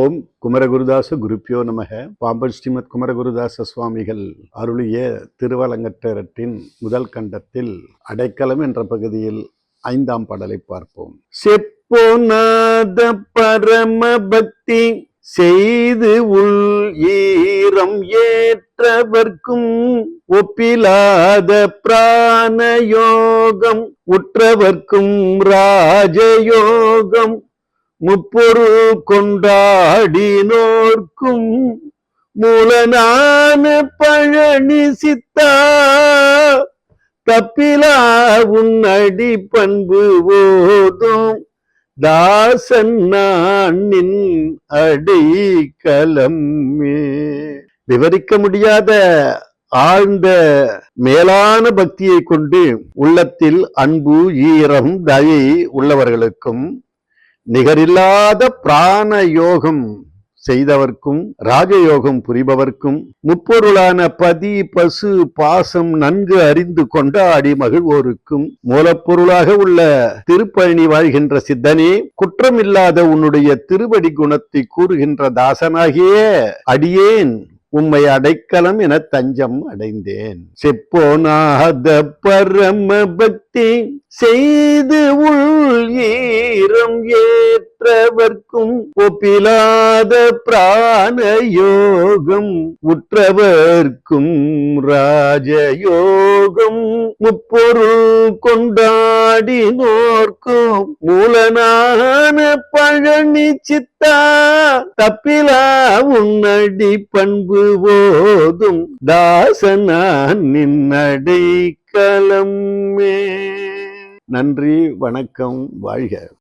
ஓம் குமரகுருதாச குருப்பியோ நமக. பாம்பன் ஸ்ரீமத் குமரகுருதாச சுவாமிகள் அருளிய திருவலங்கற்றரட்டின் முதல் கண்டத்தில் அடைக்கலம் என்ற பகுதியில் ஐந்தாம் பாடலை பார்ப்போம். செப்போநாத பரம பக்தி செய்து உள் ஈரம் ஏற்றவர்க்கும் ஒப்பிலாத பிராணயோகம் உற்றவர்க்கும் ராஜயோகம் முப்பொருள் கொண்டாடினோர்க்கும் மூலனான பழனி சித்தா. தப்பிலா உன்னடி பண்பு ஓதும் தாசன் நான் நின் விவரிக்க முடியாத ஆழ்ந்த மேலான பக்தியை கொண்டு உள்ளத்தில் அன்பு ஈரம் தயை உள்ளவர்களுக்கும் நிகரில்லாத பிராண யோகம் செய்தவர்க்கும் ராஜயோகம் புரிபவர்க்கும் முப்பொருளான பதி பசு பாசம் நன்கு அறிந்து கொண்டாடி மகிழ்வோருக்கும் மூலப்பொருளாக உள்ள திருப்பழனி வாழ்கின்ற சித்தனே குற்றமில்லாத உன்னுடைய திருவடி குணத்தை கூறுகின்ற தாசனாகிய அடியேன். உம்மை அடைக்கலம் என தஞ்சம் அடைந்தேன். செப்போனாத பரம பக்தி செய்து உள் ஈரம் ஏற்றவர்க்கும் ஒப்பிலாத பிராண யோகம் உற்றவர்க்கும் ராஜயோகம் முப்பொருள் கொண்டான் பாடி நோர்க்கும் மூலனான பழனி சித்தா. தப்பிலா உன்னடி பண்பு போதும் தாசனான் நின்னடை கலமே நன்றி வணக்கம் வாழ்க.